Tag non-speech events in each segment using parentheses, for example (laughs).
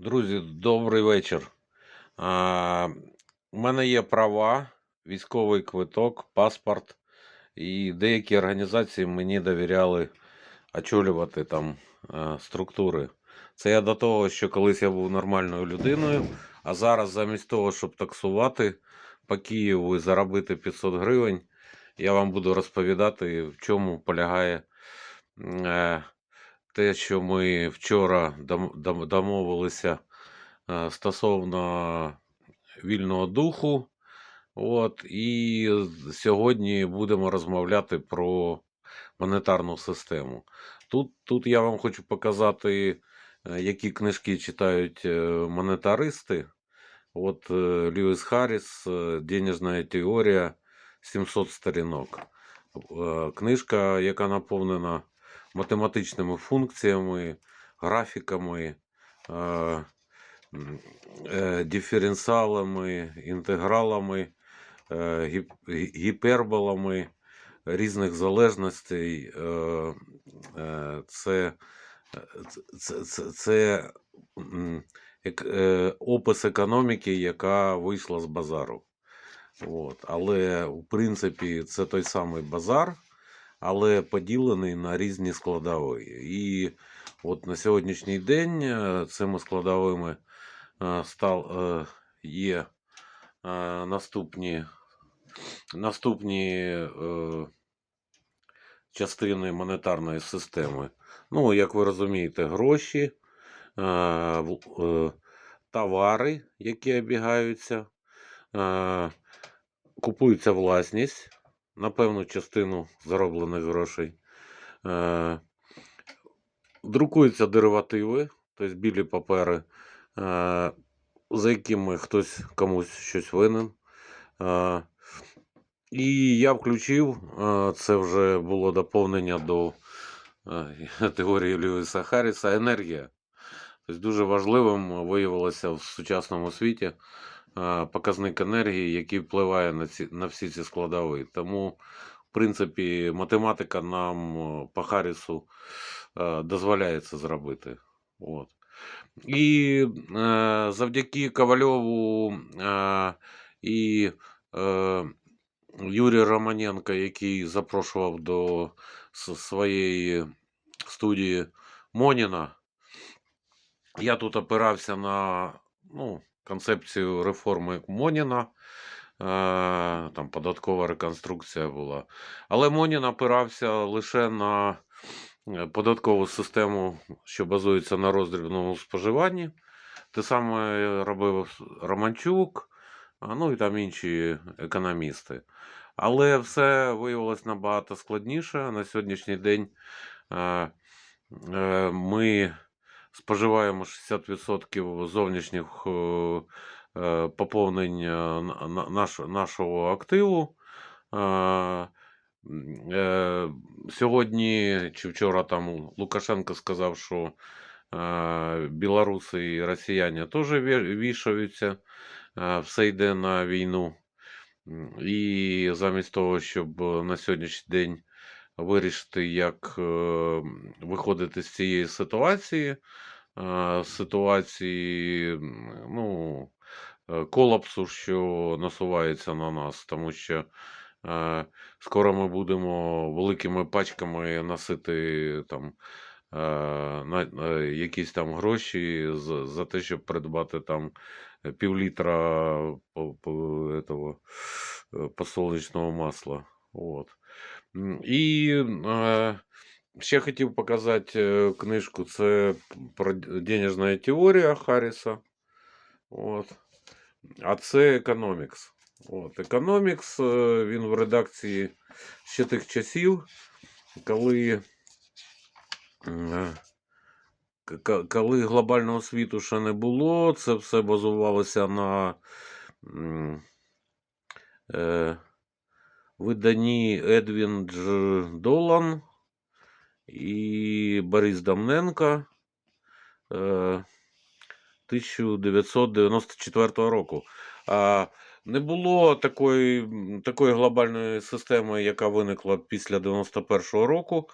Друзі, добрий вечір. А, у мене є права, військовий квиток, паспорт, і деякі організації мені довіряли очолювати там е, структури. Це я до того, що колись я був нормальною людиною, а зараз замість того, щоб таксувати по Києву і заробити 500 гривень, я вам буду розповідати, в чому полягає е, те, що ми вчора дом- дом- домовилися е, стосовно вільного духу. От, і сьогодні будемо розмовляти про монетарну систему. Тут, тут я вам хочу показати, е, які книжки читають е, монетаристи. От Льюіс Харріс, Денежна теорія 700 сторінок. Книжка, яка наповнена математичними функціями, графіками, е, е, диференціалами, інтегралами, е, гіперболами різних залежностей. Е, Це, це, це, це опис економіки, яка вийшла з базару. От. Але, в принципі, це той самий базар, але поділений на різні складові. І от на сьогоднішній день е, цими складовими е, стал, е, є наступні, наступні частини монетарної системи. Ну, як ви розумієте, гроші, товари, які обігаються, купується власність на певну частину зароблених грошей. Е, друкуються деривативи, тобто білі папери, е, за якими хтось комусь щось винен. Е, і я включив, е, це вже було доповнення до е, (laughs) теорії Льюіса Харріса, енергія. Тобто дуже важливим виявилося в сучасному світі показник енергії, який впливає на, ці, на всі ці складові. Тому, в принципі, математика нам е, по Харрісу е, дозволяє це зробити. От. І е, завдяки Ковальову е, і е, Юрію Романенко, який запрошував до своєї студії Моніна, я тут опирався на ну, концепцію реформи Моніна. Е, там податкова реконструкція була. Але Монін опирався лише на е, податкову систему, що базується на роздрібному споживанні. Те саме робив Романчук, ну і там інші економісти. Але все виявилось набагато складніше. На сьогоднішній день е, е, ми споживаємо 60% зовнішніх е, е, поповнень на- на- наш, нашого активу. Е, Сьогодні чи вчора там Лукашенко сказав, що білоруси і росіяни теж вішаються, все йде на війну. І замість того, щоб на сьогоднішній день вирішити, як е, виходити з цієї ситуації, е, ситуації ну, е, колапсу, що насувається на нас, тому що скоро ми будемо великими пачками носити там. якісь там гроші за, те, щоб придбати там півлітра по, по, е, масла. От. І е, ще хотів показати е, книжку. Це про денежна теорія Харріса. От. А це економікс. От. Е, він в редакції ще тих часів, коли, коли глобального світу ще не було, це все базувалося на е, виданні Едвін Дж. Долан і Борис Дамненко е, 1994 року. А не було такої, такої глобальної системи, яка виникла після 91-го року,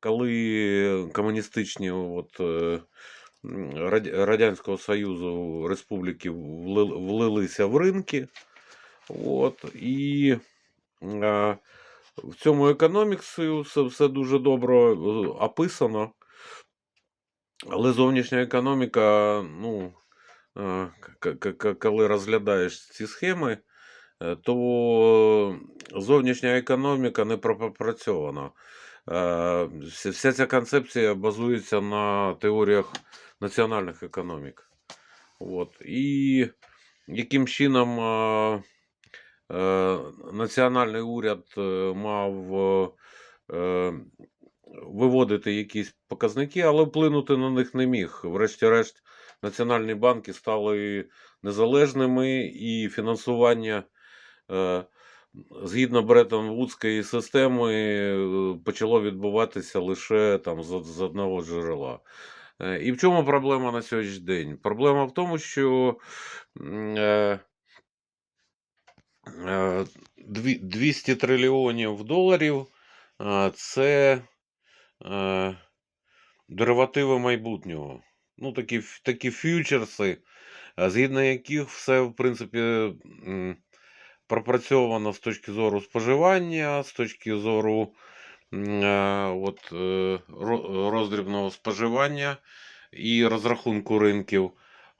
коли комуністичні от, е, Радянського Союзу республіки вли- влилися в ринки. От, і е, в цьому економіксі все, дуже добре е, описано. Але зовнішня економіка, ну, е, коли розглядаєш ці схеми, е, то зовнішня економіка не пропрацьована. Вся- ця концепція базується на теоріях національних економік. От. І яким чином національний уряд е, мав е, виводити якісь показники, але вплинути на них не міг. Врешті-решт, національні банки стали незалежними, і фінансування е, згідно Бреттон-Вудської системи е, почало відбуватися лише там з, одного джерела. Е, І в чому проблема на сьогоднішній день? Проблема в тому, що е, е, 200 трильйонів доларів е, це е, деривативи майбутнього. Ну, такі, такі фьючерси, е, згідно яких все, в принципі, пропрацьовано з точки зору споживання, з точки зору е, от, е, роздрібного споживання і розрахунку ринків.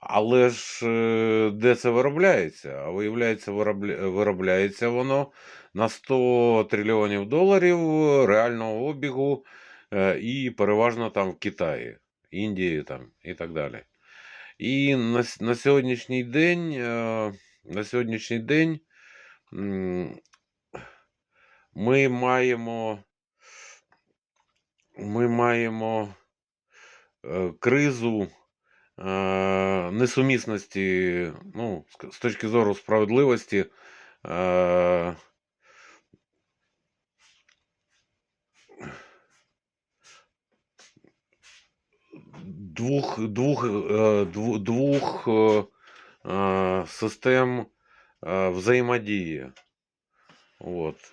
Але ж е, де це виробляється? А виявляється, виробляється воно на 100 трильйонів доларів реального обігу е, і переважно там в Китаї, Індії там, і так далі. І на, на сьогоднішній день, е, на сьогоднішній день ми маємо, ми маємо е, кризу е, несумісності, ну, з- точки зору справедливості. Е, двух, двух, е, е, е, систем е, взаємодії. От.